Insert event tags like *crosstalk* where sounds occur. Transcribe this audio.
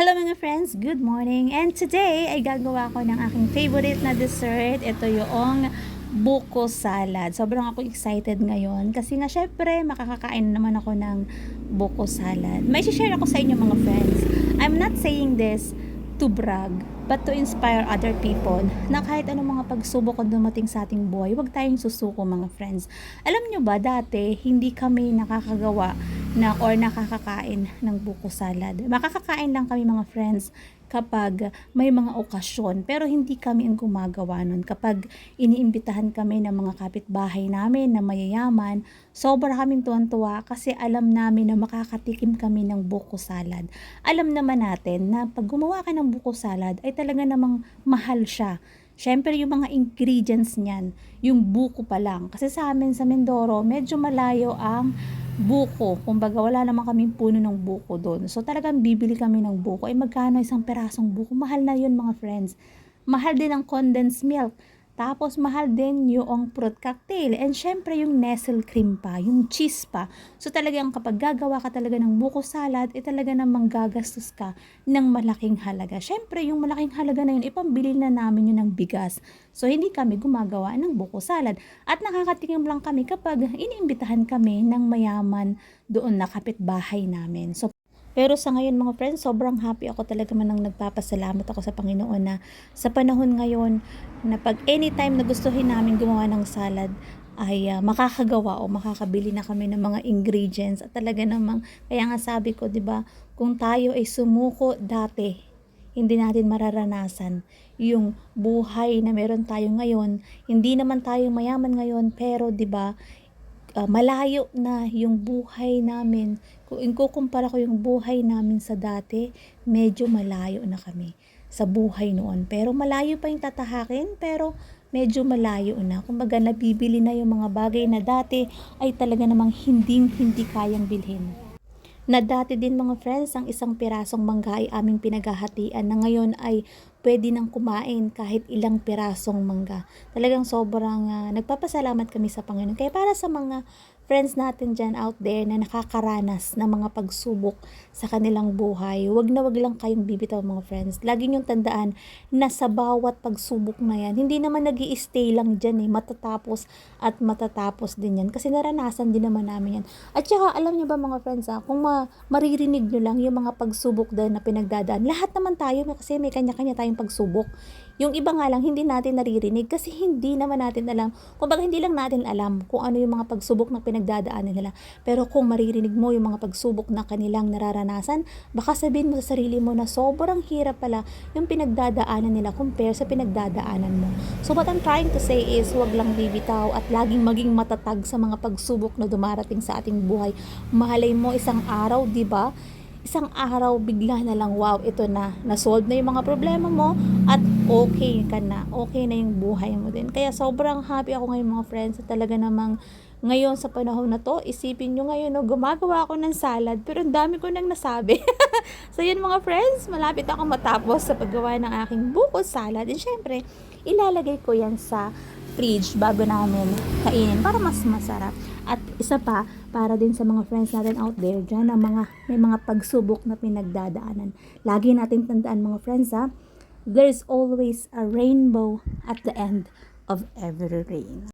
Hello mga friends, good morning. And today ay gagawa ko ng aking favorite na dessert. Ito yung buko salad. Sobrang ako excited ngayon kasi nga syempre makakakain naman ako ng buko salad. May share ako sa inyo mga friends. I'm not saying this to brag, but to inspire other people na kahit anong mga pagsubok ang dumating sa ating buhay, huwag tayong susuko mga friends. Alam nyo ba, dati hindi kami nakakagawa na or nakakakain ng buko salad. Makakakain lang kami mga friends kapag may mga okasyon pero hindi kami ang gumagawa nun. Kapag iniimbitahan kami ng mga kapitbahay namin na mayayaman, sobra kaming tuwan-tuwa kasi alam namin na makakatikim kami ng buko salad. Alam naman natin na pag gumawa ka ng buko salad ay talaga namang mahal siya. Siyempre, yung mga ingredients niyan, yung buko pa lang. Kasi sa amin sa Mindoro, medyo malayo ang buko. Kumbaga, wala naman kaming puno ng buko doon. So, talagang bibili kami ng buko. Ay, magkano isang perasong buko? Mahal na yun, mga friends. Mahal din ang condensed milk. Tapos, mahal din yung fruit cocktail. And syempre, yung Nestle cream pa, yung cheese pa. So, talagang kapag gagawa ka talaga ng buko salad, eh talaga namang gagastos ka ng malaking halaga. Syempre, yung malaking halaga na yun, ipambili na namin yun ng bigas. So, hindi kami gumagawa ng buko salad. At nakakatikim lang kami kapag iniimbitahan kami ng mayaman doon na kapitbahay namin. So, pero sa ngayon mga friends, sobrang happy ako talaga man nang nagpapasalamat ako sa Panginoon na sa panahon ngayon na pag anytime na gustuhin namin gumawa ng salad, ay uh, makakagawa o makakabili na kami ng mga ingredients. At talaga namang kaya nga sabi ko 'di ba kung tayo ay sumuko dati hindi natin mararanasan yung buhay na meron tayo ngayon. Hindi naman tayo mayaman ngayon pero 'di ba uh, malayo na yung buhay namin. Kung kukumpara ko yung buhay namin sa dati, medyo malayo na kami sa buhay noon. Pero malayo pa yung tatahakin, pero medyo malayo na. Kumbaga nabibili na yung mga bagay na dati ay talaga namang hindi hindi kayang bilhin na dati din mga friends, ang isang pirasong mangga ay aming pinaghahatian na ngayon ay pwede nang kumain kahit ilang pirasong mangga. Talagang sobrang uh, nagpapasalamat kami sa Panginoon. Kaya para sa mga friends natin dyan out there na nakakaranas ng mga pagsubok sa kanilang buhay, wag na wag lang kayong bibitaw mga friends. Lagi niyong tandaan na sa bawat pagsubok na yan, hindi naman nag stay lang dyan eh, matatapos at matatapos din yan. Kasi naranasan din naman namin yan. At saka alam niyo ba mga friends ha, kung ma- maririnig nyo lang yung mga pagsubok din na pinagdadaan, lahat naman tayo kasi may kanya-kanya tayong pagsubok. Yung iba nga lang hindi natin naririnig kasi hindi naman natin alam. Kumbaga hindi lang natin alam kung ano yung mga pagsubok na pinagdadaanan nila. Pero kung maririnig mo yung mga pagsubok na kanilang nararanasan, baka sabihin mo sa sarili mo na sobrang hirap pala yung pinagdadaanan nila compare sa pinagdadaanan mo. So what I'm trying to say is huwag lang bibitaw at laging maging matatag sa mga pagsubok na dumarating sa ating buhay. Mahalay mo isang araw, 'di ba? isang araw bigla na lang, wow, ito na, na-solve na yung mga problema mo at okay ka na, okay na yung buhay mo din. Kaya sobrang happy ako ngayon mga friends at talaga namang ngayon sa panahon na to, isipin nyo ngayon, no, gumagawa ako ng salad, pero ang dami ko nang nasabi. *laughs* so yun mga friends, malapit ako matapos sa paggawa ng aking buko salad. And syempre, ilalagay ko yan sa fridge bago namin kainin para mas masarap. At isa pa, para din sa mga friends natin out there dyan, na mga, may mga pagsubok na pinagdadaanan. Lagi natin tandaan mga friends ha, there's always a rainbow at the end of every rain.